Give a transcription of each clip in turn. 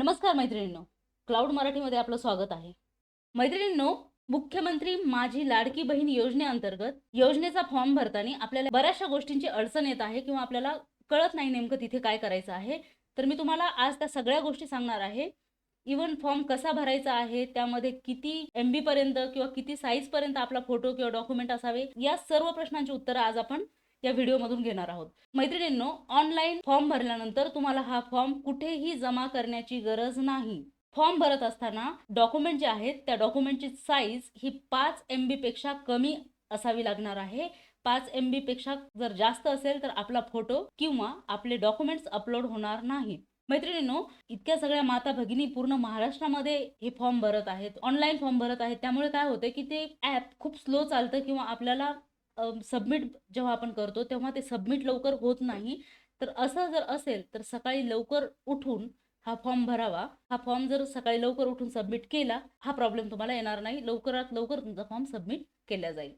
नमस्कार मैत्रिणींनो. क्लाउड मराठीमध्ये आपलं स्वागत आहे. मैत्रिणींनो मुख्यमंत्री माझी लाडकी बहीण योजनेअंतर्गत योजनेचा फॉर्म भरताना आपल्याला बऱ्याचशा गोष्टींची अडचण येत आहे किंवा आपल्याला कळत नाही नेमकं तिथे काय करायचं आहे. तर मी तुम्हाला आज त्या सगळ्या गोष्टी सांगणार आहे. इवन फॉर्म कसा भरायचा आहे त्यामध्ये किती एम बी पर्यंत किंवा किती साईज पर्यंत आपला फोटो किंवा डॉक्युमेंट असावे या सर्व प्रश्नांची उत्तरं आज आपण या व्हिडिओमधून घेणार आहोत. मैत्रिणींनो ऑनलाईन फॉर्म भरल्यानंतर तुम्हाला हा फॉर्म कुठेही जमा करण्याची गरज नाही. फॉर्म भरत असताना डॉक्युमेंट जे आहेत त्या डॉक्युमेंटची साईज ही पाच एम बीपेक्षा कमी असावी लागणार आहे. पाच एम बीपेक्षा जर जास्त असेल तर आपला फोटो किंवा आपले डॉक्युमेंट्स अपलोड होणार नाही. मैत्रिणींनो इतक्या सगळ्या माता भगिनी पूर्ण महाराष्ट्रामध्ये हे फॉर्म भरत आहेत. ऑनलाईन फॉर्म भरत आहेत. त्यामुळे काय होतं की ते ॲप खूप स्लो चालतं किंवा आपल्याला सबमिट जेव्हा आपण करतो तेव्हा ते सबमिट लवकर होत नाही. तर असं जर असेल तर सकाळी लवकर उठून हा फॉर्म भरावा. हा फॉर्म जर सकाळी लवकर उठून सबमिट केला हा प्रॉब्लेम तुम्हाला येणार नाही. लवकरात लवकर तुमचा फॉर्म सबमिट केला जाईल.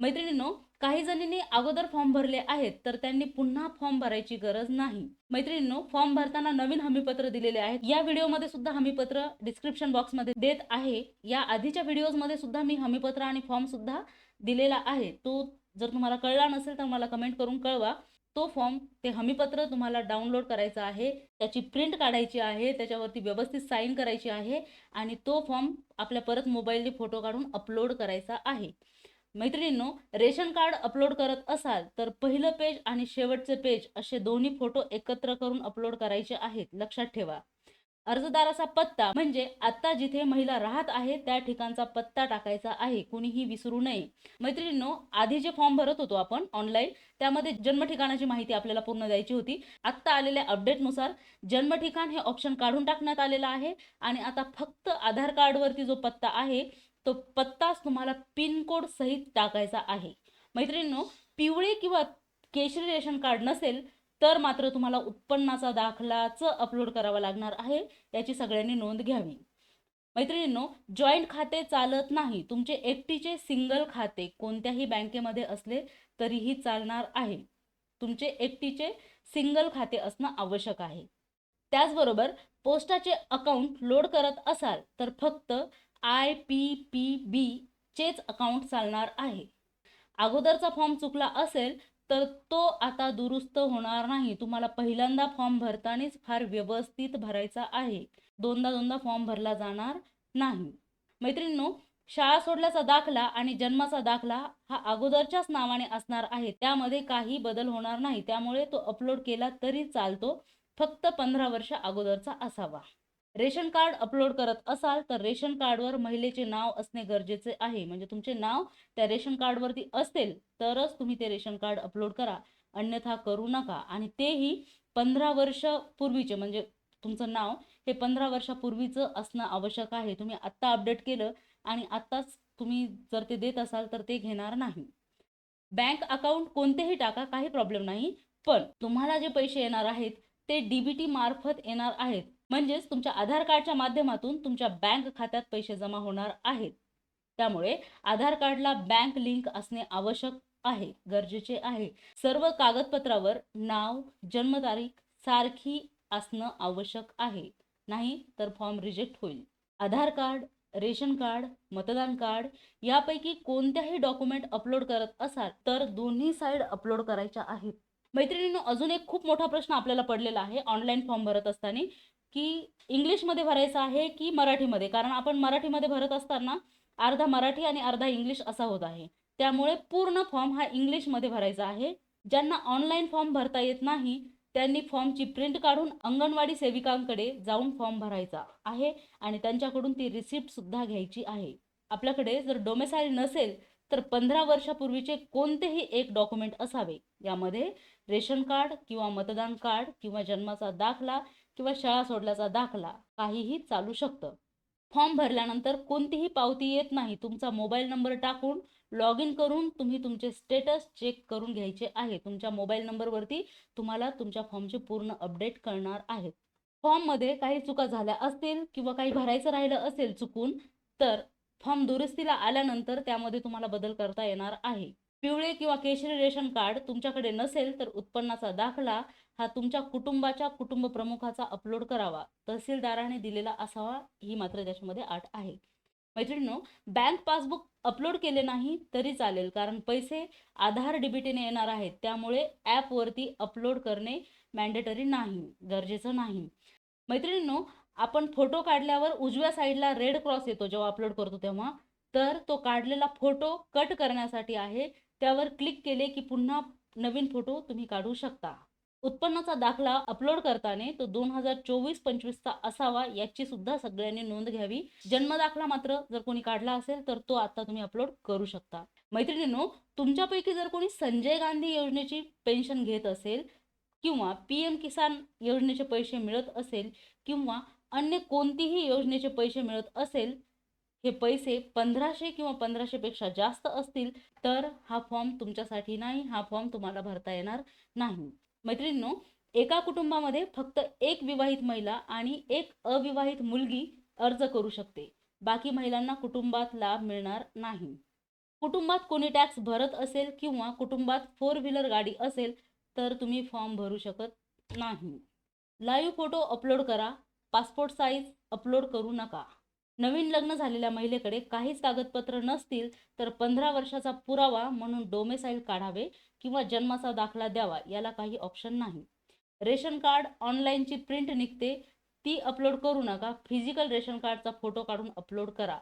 मैत्रिणींनो काही जणींनी अगोदर फॉर्म भरले आहेत तर त्यांनी पुन्हा फॉर्म भरायची गरज नाही. मैत्रिणींनो फॉर्म भरताना नवीन हमीपत्र दिलेले आहेत. या व्हिडिओमध्ये सुद्धा हमीपत्र डिस्क्रिप्शन बॉक्समध्ये देत आहे. या आधीच्या व्हिडिओजमध्ये सुद्धा मी हमीपत्र आणि फॉर्म सुद्धा दिलेला आहे. तो जर तुम्हाला कळला नसेल तर मला कमेंट करून कळवा. तो फॉर्म ते हमीपत्र तुम्हाला डाउनलोड करायचा आहे त्याची प्रिंट काढायची आहे त्याच्यावरती व्यवस्थित साईन करायची आहे आणि तो फॉर्म आपल्या परत मोबाईलने फोटो काढून अपलोड करायचा आहे. मैत्रिणींनो रेशन कार्ड अपलोड करत असाल तर पहिलं पेज आणि शेवटचे पेज असे दोन्ही फोटो एकत्र करून अपलोड करायचे आहेत लक्षात ठेवा. अर्जदाराचा पत्ता म्हणजे आता जिथे महिला राहत आहे त्या ठिकाणचा पत्ता टाकायचा आहे कुणीही विसरू नये. मैत्रिणींनो आधी जे फॉर्म भरत होतो आपण ऑनलाईन त्यामध्ये जन्म ठिकाणाची माहिती आपल्याला पूर्ण द्यायची होती. आत्ता आलेल्या अपडेटनुसार जन्म ठिकाण हे ऑप्शन काढून टाकण्यात आलेलं आहे आणि आता फक्त आधार कार्डवरती जो पत्ता आहे तो पत्ताच तुम्हाला पिनकोड सहित टाकायचा आहे. मैत्रिणींनो पिवळे किंवा केशरी रेशन कार्ड नसेल तर मात्र तुम्हाला उत्पन्नाचा दाखलाच अपलोड करावा लागणार आहे. याची सगळ्यांनी नोंद घ्यावी. मैत्रिणींनो जॉईंट खाते चालत नाही. तुमचे एकटीचे सिंगल खाते कोणत्याही बँकेमध्ये असले तरीही चालणार आहे. तुमचे एकटीचे सिंगल खाते असणं आवश्यक आहे. त्याचबरोबर पोस्टाचे अकाउंट लोड करत असाल तर फक्त आय पी पी बी चेच अकाउंट चालणार आहे. अगोदरचा फॉर्म चुकला असेल तर तो आता दुरुस्त होणार नाही. तुम्हाला पहिल्यांदा फॉर्म भरतानाच फार व्यवस्थित भरायचा आहे. दोनदा दोनदा फॉर्म भरला जाणार नाही. मैत्रिणींनो शाळा सोडल्याचा दाखला आणि जन्माचा दाखला हा अगोदरच्याच नावाने असणार आहे. त्यामध्ये काही बदल होणार नाही. त्यामुळे तो अपलोड केला तरी चालतो. फक्त पंधरा वर्ष अगोदरचा असावा. रेशन कार्ड अपलोड करत असाल तर रेशन कार्डवर महिलेचे नाव असणे गरजेचे आहे. म्हणजे तुमचे नाव त्या रेशन कार्डवरती असेल तरच तुम्ही ते रेशन कार्ड अपलोड करा. अन्यथा करू नका. आणि तेही पंधरा वर्ष पूर्वीचे म्हणजे तुमचं नाव हे पंधरा वर्षापूर्वीचं असणं आवश्यक आहे. तुम्ही आत्ता अपडेट केलं आणि आत्ताच तुम्ही जर ते देत असाल तर ते घेणार नाही. बँक अकाउंट कोणतेही टाका काही प्रॉब्लेम नाही. पण तुम्हाला जे पैसे येणार आहेत ते डीबीटी मार्फत येणार आहेत. म्हणजेच तुमच्या आधार कार्डच्या माध्यमातून तुमच्या बँक खात्यात पैसे जमा होणार आहेत. त्यामुळे आधार कार्डला बँक लिंक असणे आवश्यक आहे गरजेचे आहे. सर्व कागदपत्रावर नाव जन्मतारीख सारखी असणं आवश्यक आहे. नाही तर फॉर्म रिजेक्ट होईल. आधार कार्ड रेशन कार्ड मतदान कार्ड यापैकी कोणत्याही डॉक्युमेंट अपलोड करत असाल तर दोन्ही साईड अपलोड करायच्या आहेत. मैत्रिणींनो अजून एक खूप मोठा प्रश्न आपल्याला पडलेला आहे. ऑनलाईन फॉर्म भरत असताना की इंग्लिशमध्ये भरायचं आहे की मराठीमध्ये? कारण आपण मराठीमध्ये भरत असताना अर्धा मराठी आणि अर्धा इंग्लिश असा होत आहे. त्यामुळे पूर्ण फॉर्म हा इंग्लिशमध्ये भरायचा आहे. ज्यांना ऑनलाईन फॉर्म भरता येत नाही त्यांनी फॉर्मची प्रिंट काढून अंगणवाडी सेविकांकडे जाऊन फॉर्म भरायचा आहे आणि त्यांच्याकडून ती रिसिप्टसुद्धा घ्यायची आहे. आपल्याकडे जर डोमेसाईल नसेल तर पंधरा वर्षापूर्वीचे कोणतेही एक डॉक्युमेंट असावे. यामध्ये रेशन कार्ड किंवा मतदान कार्ड किंवा जन्माचा दाखला किंवा शाळा सोडल्याचा दाखला काहीही चालू शकतं. फॉर्म भरल्यानंतर कोणतीही पावती येत नाही. तुमचा मोबाईल नंबर टाकून लॉग इन करून तुम्ही तुमचे स्टेटस चेक करून घ्यायचे आहे. तुमच्या मोबाईल नंबरवरती तुम्हाला तुमच्या फॉर्मचे पूर्ण अपडेट करणार आहेत. फॉर्ममध्ये काही चुका झाल्या असतील किंवा काही भरायचं राहिलं असेल चुकून तर फॉर्म दुरुस्तीला आल्यानंतर त्यामध्ये तुम्हाला बदल करता येणार आहे. पिवळे किंवा केशरी रेशन कार्ड तुमच्याकडे नसेल तर उत्पन्नाचा दाखला हा तुमच्या कुटुंबाच्या कुटुंब प्रमुखाचा अपलोड करावा. तहसीलदाराने दिलेला असावा ही मात्र त्याच्यामध्ये अट आहे. मैत्रिणीनो बँक पासबुक अपलोड केले नाही तरी चालेल कारण पैसे आधार डीबीटीने येणार आहेत. त्यामुळे ॲपवरती अपलोड करणे मॅन्डेटरी नाही गरजेचं नाही. मैत्रिणींनो आपण फोटो काढल्यावर उजव्या साईडला रेड क्रॉस येतो जेव्हा अपलोड करतो तेव्हा. तर तो काढलेला फोटो कट करण्यासाठी आहे. त्यावर क्लिक केले की पुन्हा नवीन फोटो तुम्ही काढू शकता. उत्पन्नाचा दाखला अपलोड करताना तो दोन हजार चोवीस पंचवीसचा असावा याची सुद्धा सगळ्यांनी नोंद घ्यावी. जन्मदाखला मात्र जर कोणी काढला असेल तर तो आता तुम्ही अपलोड करू शकता. मैत्रिणींनो तुमच्यापैकी जर कोणी संजय गांधी योजनेची पेन्शन घेत असेल किंवा पी एम किसान योजनेचे पैसे मिळत असेल किंवा अन्य कोणतीही योजनेचे पैसे मिळत असेल हे पैसे पंधराशे किंवा पंधराशेपेक्षा जास्त असतील तर हा फॉर्म तुमच्यासाठी नाही हा फॉर्म तुम्हाला भरता येणार नाही. मैत्रिणींनो एका कुटुंबामध्ये फक्त एक विवाहित महिला आणि एक अविवाहित मुलगी अर्ज करू शकते. बाकी महिलांना कुटुंबात लाभ मिळणार नाही. कुटुंबात कोणी टॅक्स भरत असेल किंवा कुटुंबात फोर व्हीलर गाडी असेल तर तुम्ही फॉर्म भरू शकत नाही. लाईव्ह फोटो अपलोड करा पासपोर्ट साईज अपलोड करू नका. नवीन लग्न झालेल्या महिलेकडे काहीच कागदपत्र नसतील तर पंधरा वर्षाचा पुरावा म्हणून डोमेसाईल काढावे किंवा जन्माचा दाखला द्यावा याला काही ऑप्शन नाही. रेशन कार्ड ऑनलाईनची प्रिंट निघते ती अपलोड करू नका फिजिकल रेशन कार्डचा फोटो काढून अपलोड करा.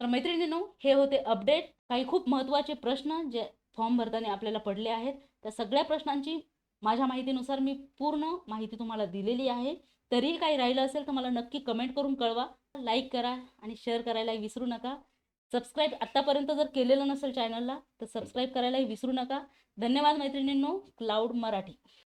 तर मैत्रिणींनो हे होते अपडेट काही खूप महत्त्वाचे प्रश्न जे फॉर्म भरताना आपल्याला पडले आहेत त्या सगळ्या प्रश्नांची माझ्या माहितीनुसार मी पूर्ण माहिती तुम्हाला दिलेली आहे. तरीही काही राहिलं असेल तर मला नक्की कमेंट करून कळवा. लाईक करा आणि शेअर करायलाही विसरू नका. सबस्क्राईब आत्तापर्यंत जर केलेलं नसेल चॅनलला तर सबस्क्राईब करायलाही विसरू नका. धन्यवाद मैत्रिणींनो क्लाउड मराठी.